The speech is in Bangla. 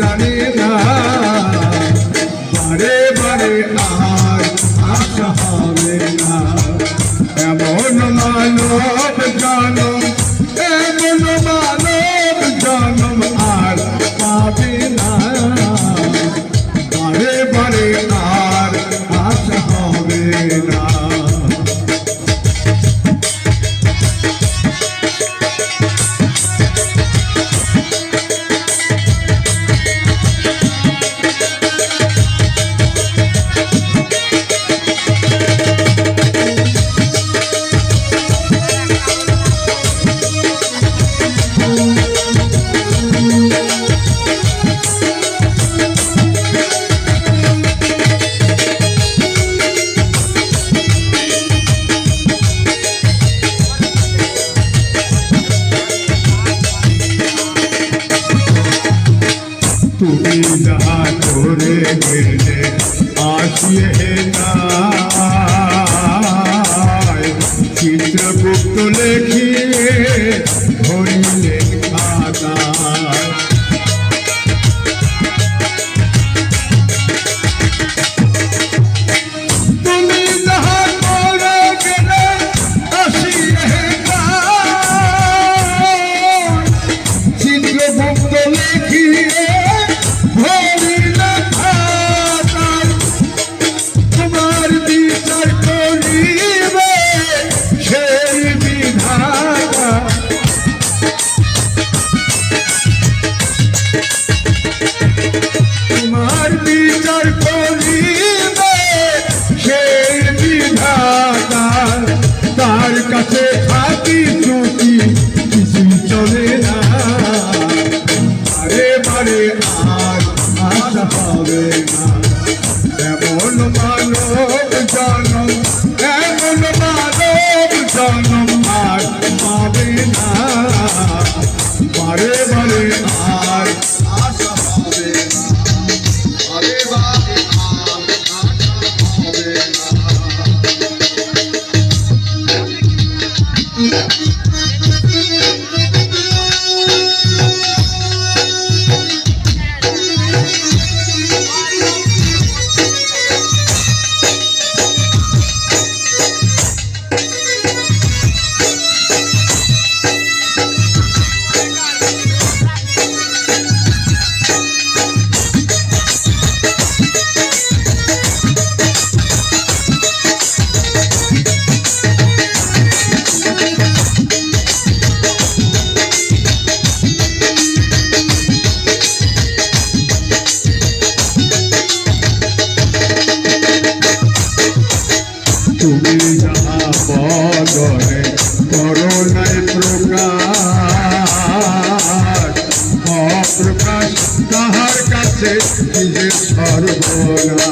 জানে না। বারে বারে আর আশা হবে না। এমন মানুষ তুমি যাহা করে গেলে আসিয়ে চিত্রগুপ্ত লেখিয়ে পারে না বারে বারে আর আশা হবে না। বারে বারে তুমি যাহা বদনে করোনায় প্রকাশ। অপ্রকাশ তাহার কাছে নিজের সর্বনা